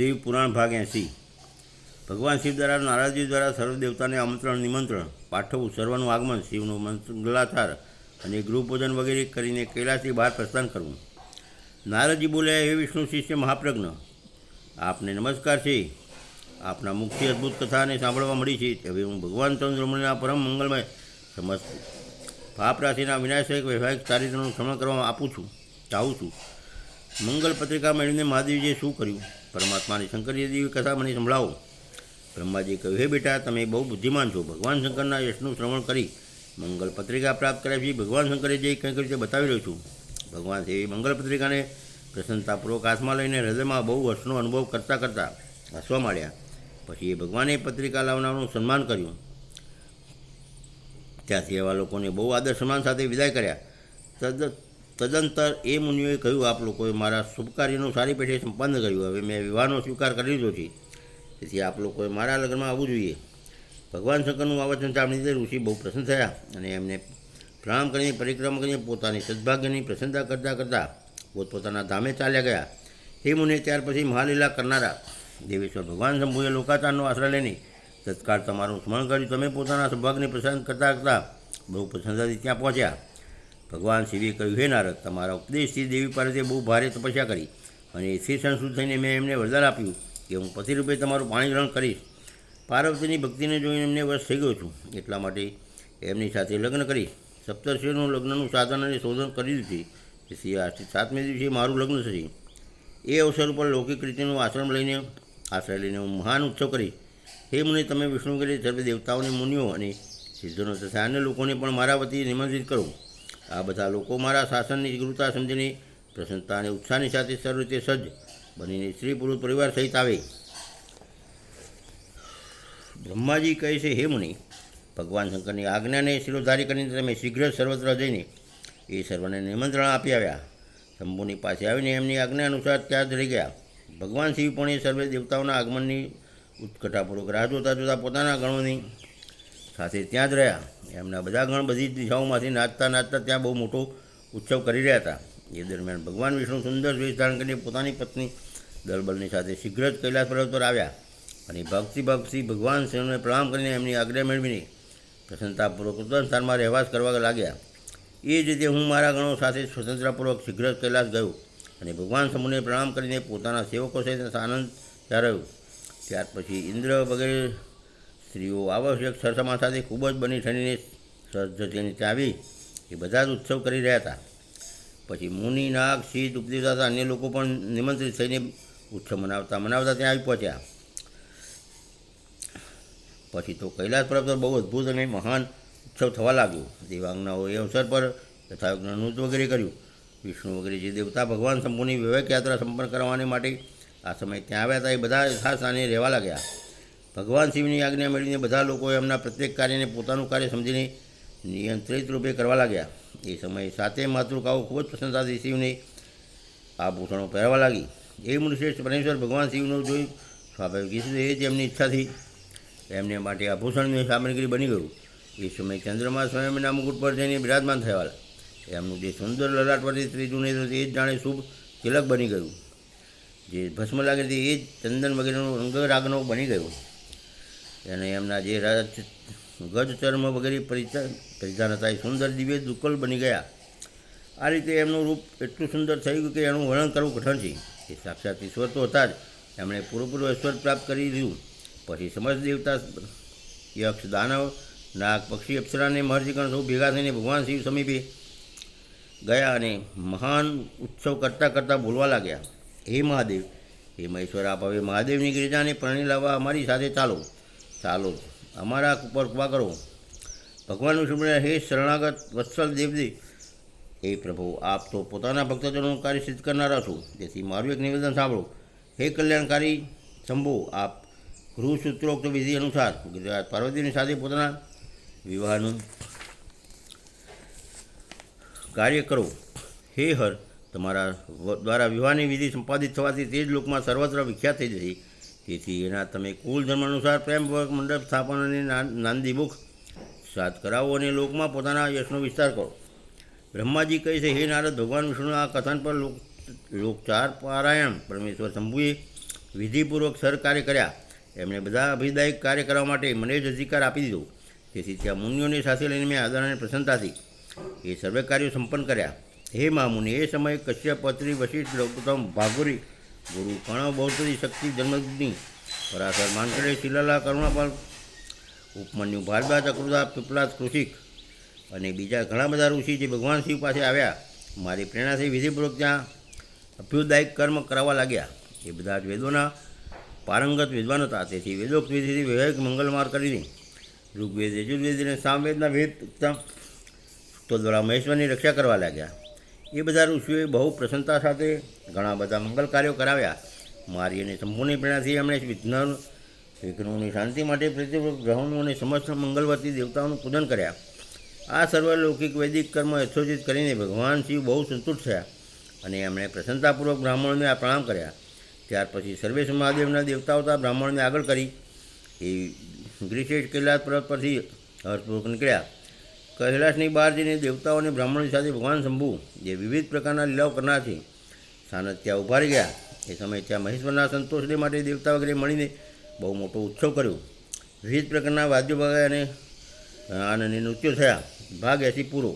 શિવ પુરાણ ભાગ એંસી ભગવાન શિવ દ્વારા નારાજી દ્વારા સર્વ દેવતાને આમંત્રણ, નિમંત્રણ પાઠવવું સર્વનું આગમન, શિવનું મંગલાથાર અને ગૃહપૂજન વગેરે કરીને કૈલાસથી બહાર પ્રસ્થાન કરવું. નારદજી બોલ્યા હે વિષ્ણુ શિષ્ય મહાપ્રજ્ઞ, આપને નમસ્કાર છે. આપના મુખથી અદ્ભુત કથાને સાંભળવા મળી છે. હવે હું ભગવાન ચંદ્રમણના પરમ મંગલમય સમસ્ત પાપ રાશિના વિનાશક, વૈવાહિક ચારિત્રનું શ્રમણ કરવા આપું છું, ચાહું છું. મંગલ પત્રિકા મેળવીને મહાદેવજીએ શું કર્યું? પરમાત્માની શંકરજી દેવી કથા મને સંભળાવો. બ્રહ્માજી કહ્યું, હે બેટા, તમે બહુ બુદ્ધિમાન છો. ભગવાન શંકરના યશનું શ્રવણ કરી, મંગલ પત્રિકા પ્રાપ્ત કર્યા પછી ભગવાન શંકરે જે કંઈક રીતે બતાવી રહ્યો છું. ભગવાન એવી મંગલ પત્રિકાને પ્રસન્નતાપૂર્વક હાથમાં લઈને હૃદયમાં બહુ હર્ષનો અનુભવ કરતાં કરતાં હસવા માંડ્યા. પછી એ ભગવાને પત્રિકા લાવનારનું સન્માન કર્યું. ત્યાંથી એવા લોકોને બહુ આદર સન્માન સાથે વિદાય કર્યા. તદ તદંતર એ મુનિઓએ કહ્યું, આપ લોકોએ મારા શુભ કાર્યનું સારી પેઠે સંપન્ન કર્યું. હવે મેં વિવાહનો સ્વીકાર કરી લીધો છે. તેથી આપ લોકોએ મારા લગ્નમાં આવવું જોઈએ. ભગવાન શંકરનું આ વચન સાંભળીને ઋષિ બહુ પ્રસન્ન થયા અને એમને પ્રણામ કરીને, પરિક્રમા કરીને, પોતાની સદભાગ્યની પ્રસન્નતા કરતાં કરતાં પોતપોતાના ધામે ચાલ્યા ગયા. એ મુનિએ ત્યાર પછી મહાલીલા કરનારા દેવેશ્વર ભગવાન શંભુએ લોકાચારનો આશ્રય લઈને તત્કાળ તમારું સ્મરણ કર્યું. તમે પોતાના સૌભાગ્યને પ્રસન્ન કરતાં કરતાં બહુ પ્રસન્નતાથી ત્યાં પહોંચ્યા. ભગવાન શિવે કહ્યું, હે નારદ, તમારા ઉપદેશથી દેવી પાર્વતીએ બહુ ભારે તપસ્યા કરી અને એથી સંસ્કૃત થઈને મેં એમને વરદાન આપ્યું કે હું પતિ રૂપે તમારું પાણી ગ્રહણ કરીશ. પાર્વતીની ભક્તિને જોઈને એમને વશ થઈ ગયો છું. એટલા માટે એમની સાથે લગ્ન કરી, સપ્તર્ષિઓનું લગ્નનું સાધન અને શોધન કરી દીધું. છે તેથી આજથી સાતમે દિવસે મારું લગ્ન થશે એ અવસર ઉપર લૌકિક રીતિનું આશ્રમ લઈને આશ્રય લઈને હું મહાન ઉત્સવ કરીશ હે મને, તમે વિષ્ણુ કરી સર્વે દેવતાઓને, મુનિઓ અને સિદ્ધોનો તથા અન્ય લોકોને પણ મારા વતી નિમંત્રિત કરો. આ બધા લોકો મારા શાસનની ગુરુતા સમજીને પ્રસન્નતા અને ઉત્સાહની સાથે સર્વ રીતે સજ્જ બનીને સ્ત્રી પુરુષ પરિવાર સહિત આવે. બ્રહ્માજી કહે છે, હે મુનિ, ભગવાન શંકરની આજ્ઞાને શિરોધારી કરીને તમે શીઘ્ર સર્વત્ર જઈને એ સર્વને નિમંત્રણ આપી આવ્યા. શંભુની પાસે આવીને એમની આજ્ઞા અનુસાર ત્યાં જ રહી ગયા. ભગવાન શિવ પણ એ સર્વે દેવતાઓના આગમનની ઉત્કટાપૂર્વક રાહ જોતા જોતા પોતાના ગણોની સાથે ત્યાં જ રહ્યા. એમના બધા ગણ બધી દિશાઓમાંથી નાચતા નાચતા ત્યાં બહુ મોટો ઉત્સવ કરી રહ્યા હતા. એ દરમિયાન ભગવાન વિષ્ણુ સુંદર વેશ ધારણ કરીને પોતાની પત્ની દલબલની સાથે શીઘ્ર જ કૈલાસ પર્વત પર આવ્યા અને ભક્તિ ભક્તિ ભગવાન શિવને પ્રણામ કરીને એમની આગ્રહ મેળવીને પ્રસન્નતાપૂર્વક ઉત્તમ સ્થાનમાં રહેવાસ કરવા લાગ્યા. એ જ રીતે હું મારા ગણો સાથે સ્વતંત્રપૂર્વક શીઘ્ર જ કૈલાસ ગયો અને ભગવાન સમૂહને પ્રણામ કરીને પોતાના સેવકો સહિત આનંદ ચાર્યો ત્યાર પછી ઇન્દ્ર વગેરે સ્ત્રીઓ આવશ્યક સરસમા સાથે ખૂબ જ બની ઠણીને સજ્જ થઈને ત્યાં આવી એ બધા જ ઉત્સવ કરી રહ્યા હતા. પછી મુનિ, નાગ સિદ્ધ ઉપદેવતા અન્ય લોકો પણ નિમંત્રિત થઈને ઉત્સવ મનાવતા મનાવતા ત્યાં આવી પહોંચ્યા. પછી તો કૈલાસ પર્વત પર બહુ અદ્ભુત અને મહાન ઉત્સવ થવા લાગ્યો. દેવાંગનાઓ એ અવસર પર યથાયોગનું નૃત્ય વગેરે કર્યું. વિષ્ણુ વગેરે જે દેવતા ભગવાન શંભુની વિવેક યાત્રા સંપન્ન કરવાને માટે આ સમયે ત્યાં આવ્યા હતા એ બધા યથાસ્થાને રહેવા લાગ્યા. ભગવાન શિવની આજ્ઞા મેળવીને બધા લોકો એમના પ્રત્યેક કાર્યને પોતાનું કાર્ય સમજીને નિયંત્રિત રૂપે કરવા લાગ્યા. એ સમયે સાતે માતૃકાઓ ખૂબ જ પ્રસન્નતાથી શિવને આભૂષણો પહેરવા લાગી. એ મુનિશ્રેષ્ઠ પરમેશ્વર ભગવાન શિવનો જોઈ સ્વાભાવિક એ જ એમની ઈચ્છાથી એમને માટે આભૂષણની સામગ્રી બની ગયું. એ સમયે ચંદ્રમા સ્વયંના મુકુટ પર જઈને બિરાજમાન થયા. એમનું જે સુંદર લલાટ પરથી ત્રીજું નેત્ર એ જ જાણે શુભ તિલક બની ગયું. જે ભસ્મ લાગે તે એ જ ચંદન વગેરેનો રંગરાગનો બની ગયો. અને એમના જે ગજ ચર્મ વગેરે પરિધાન હતા. એ સુંદર દિવ્ય દુકલ બની ગયા. આ રીતે એમનું રૂપ એટલું સુંદર થઈ ગયું કે એનું વર્ણન કરવું કઠણ છે. એ સાક્ષાત ઈશ્વર તો હતા જ. એમણે પૂરેપૂરું ઐશ્વર પ્રાપ્ત કરી દીધું. પછી સમસ્ત દેવતા યક્ષ દાનવ નાગ પક્ષી, અપ્સરાને મહર્ષિગણ સૌ ભેગા થઈને ભગવાન શિવ સમીપે ગયા અને મહાન ઉત્સવ કરતાં કરતાં બોલવા લાગ્યા. હે મહાદેવ, હે મહેશ્વર, આપ હવે મહાદેવની ગિરિજાને પ્રણી લાવવા અમારી સાથે ચાલો. ચાલો, અમારા ઉપર કૃપા કરો. ભગવાનનું સુમરણ હે શરણાગત વત્સલ દેવજી, હે પ્રભુ, આપ તો પોતાના ભક્તજનોનું કાર્ય સિદ્ધ કરનારા છો. તેથી મારું એક નિવેદન સાંભળો. હે કલ્યાણકારી શંભુ, આપ ગૃહસૂત્રોક્ત વિધિ અનુસાર ગુજરાત પાર્વતીની સાથે પોતાના વિવાહનું કાર્ય કરો. હે હર, તમારા દ્વારા વિવાહની વિધિ સંપાદિત થવાથી તે જ લોકમાં સર્વત્ર વિખ્યાત થઈ જશે. તેથી એના તમે કુલ ધર્મ અનુસાર પ્રેમપૂર્વક મંડપ સ્થાપન અને નાંદી મુખ સાત કરાવો અને લોકમાં પોતાના યશનો વિસ્તાર કરો. બ્રહ્માજી કહે છે, હે નારદ, ભગવાન વિષ્ણુના આ કથન પર લોક લોકચાર પારાયણ પરમેશ્વર શંભુએ વિધિપૂર્વક સર કાર્ય. કર્યા એમણે બધા અભિદાયક કાર્ય કરવા માટે મને જ અધિકાર આપી દીધો. તેથી ત્યાં મુનિઓની સાથે લઈને મેં આદર અને પ્રસન્નતાથી એ સર્વે કાર્યો સંપન્ન કર્યા. હે મહામુનિ, એ સમયે કશ્યપ પત્રી વશિષ્ઠ ગૌતમ ભાગુરી ગુરુ કણવ બૌદ્ધરી શક્તિ જન્મગ્નિ પરાશર માનકડે શિલાલા કરુણાપાલ ઉપમન્યુ ભારદ્વાજ અકૃદા પીપલાદ કૃષિક અને બીજા ઘણા બધા ઋષિ જે ભગવાન શિવ પાસે આવ્યા, મારી પ્રેરણાથી વિધિપૂર્વક ત્યાં અભ્યુદાયક કર્મ કરાવવા લાગ્યા. એ બધા જ વેદોના પારંગત વિદ્વાન હતા. તેથી વેદોક્ત વિધિથી વૈવાહિક મંગલમાર કરીને ઋગ્વેદ, યજુર્વેદ અને સામવેદના વેદ તો દ્વારા મહેશ્વરની રક્ષા કરવા લાગ્યા. એ બધા ઋષિઓએ બહુ પ્રસન્નતા સાથે ઘણા બધા મંગલ કાર્યો કરાવ્યા. મારી અને સંપૂર્ણ પ્રેરણાથી એમણે વિઘ્ન વિઘ્નોની શાંતિ માટે પ્રતિપૂર્વક ગ્રહોનું અને સમસ્ત મંગલવતી દેવતાઓનું પૂજન કર્યા. આ સર્વ લૌકિક વૈદિક કર્મ યથોચિત કરીને ભગવાન શિવ બહુ સંતુષ્ટ થયા અને એમણે પ્રસન્નતાપૂર્વક બ્રાહ્મણોને આ પ્રણામ કર્યા. ત્યાર પછી સર્વેશ મહાદેવના દેવતાઓ બ્રાહ્મણને આગળ કરી. એ ગ્રીસેશ કૈલાસ પર્વત પરથી હર્ષપૂર્વક નીકળ્યા. કૈલાસની બહાર જઈને દેવતાઓને સાથે ભગવાન શંભુ, જે વિવિધ પ્રકારના લીલાઓ કરનાર છે સ્થાનક ત્યાં ઊભા રહી ગયા. એ સમયે ત્યાં મહેશ્વરના સંતોષને માટે દેવતા વગેરે મળીને બહુ મોટો ઉત્સવ કર્યો. વિવિધ પ્રકારના વાદ્યો વગાડ્યા અને નૃત્યો થયા. ભાગ એસી પૂરો.